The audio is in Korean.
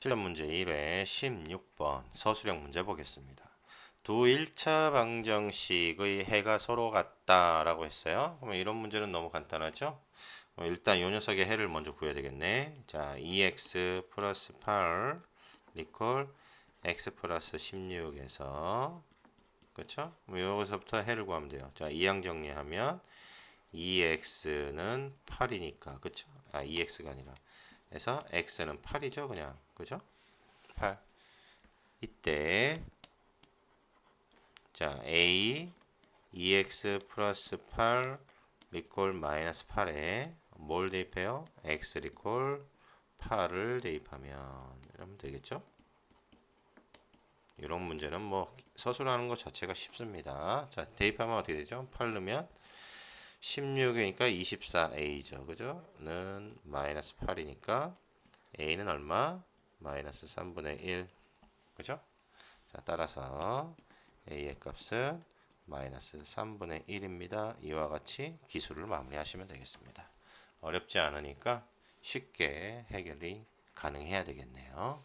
실전 문제 1회 16번 서술형 문제 보겠습니다. 두 1차 방정식의 해가 서로 같다라고 했어요. 그러면 이런 문제는 너무 간단하죠? 어, 일단 요 녀석의 해를 먼저 구해야 되겠네. 자, 2x 플러스 8 리콜 x 플러스 16에서 그렇죠? 여기서부터 해를 구하면 돼요. 자, 이항 정리하면 2x는 8이니까 그렇죠? 아, 2x가 아니라 그래서 x는 8이죠, 그냥. 그죠? 8. 이때 자, a 2x 플러스 8 리콜 마이너스 8에 뭘 대입해요? x 리콜 8을 대입하면 이러면 되겠죠? 이런 문제는 뭐 서술하는 것 자체가 쉽습니다. 자, 대입하면 어떻게 되죠? 8 넣으면 16이니까 24a죠. 그죠? 는 마이너스 8이니까 a는 얼마? 마이너스 3분의 1. 그죠? 자, 따라서 a의 값은 마이너스 3분의 1입니다. 이와 같이 기술을 마무리하시면 되겠습니다. 어렵지 않으니까 쉽게 해결이 가능해야 되겠네요.